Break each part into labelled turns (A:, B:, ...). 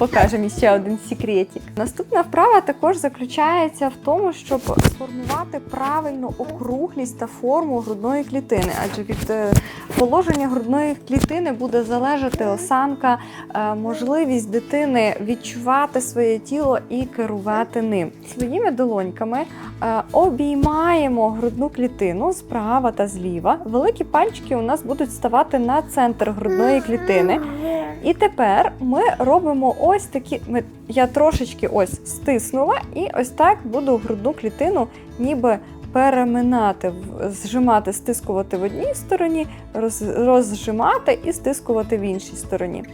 A: покажемо ще один секретик. Наступна вправа також заключається в тому, щоб сформувати правильну округлість та форму грудної клітини, адже від е, положення грудної клітини буде залежати осанка, е, можливість дитини відчувати своє тіло і керувати ним. Своїми долоньками е, обіймаємо грудну клітину справа та зліва. Великі пальчики у нас будуть ставати на центр грудної клітини. І тепер ми робимо ось такі. Я трошечки ось стиснула, і ось так буду грудну клітину ніби переминати, зжимати, стискувати в одній стороні, роз, розжимати і стискувати в іншій стороні.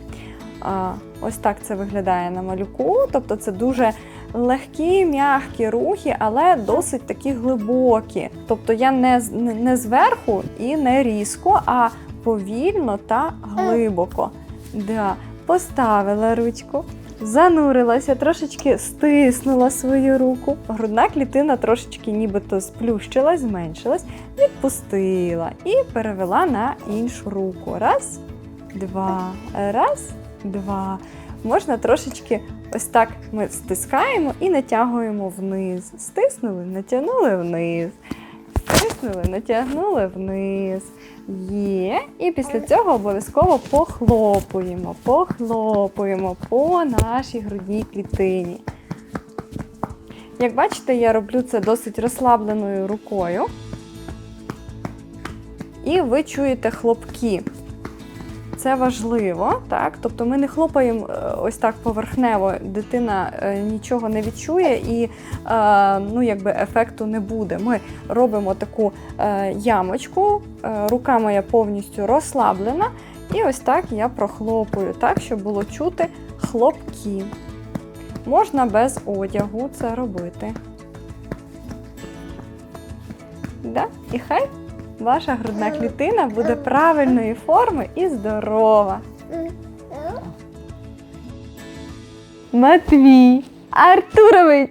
A: Ось так це виглядає на малюку. Тобто це дуже легкі, м'які рухи, але досить такі глибокі. Тобто я не не зверху і не різко, а повільно та глибоко. Да. Поставила ручку, занурилася, трошечки стиснула свою руку. Грудна клітина трошечки нібито сплющилась, зменшилась, відпустила і перевела на іншу руку. Раз, два, раз, два. Можна трошечки ось так ми стискаємо і натягуємо вниз. Стиснули, натягнули вниз. Стиснули, натягнули вниз. Є. І після цього обов'язково похлопуємо, похлопуємо по нашій грудній клітині. Як бачите, я роблю це досить розслабленою рукою. І ви чуєте хлопки. Це важливо, так? Тобто ми не хлопаємо е, ось так поверхнево, дитина е, нічого не відчує і е, ну, якби ефекту не буде. Ми робимо таку ямочку, рука моя повністю розслаблена, і ось так я прохлопую, так, щоб було чути хлопки. Можна без одягу це робити. Да? І хай ваша грудна клітина буде правильної форми і здорова. Матвій Артурович!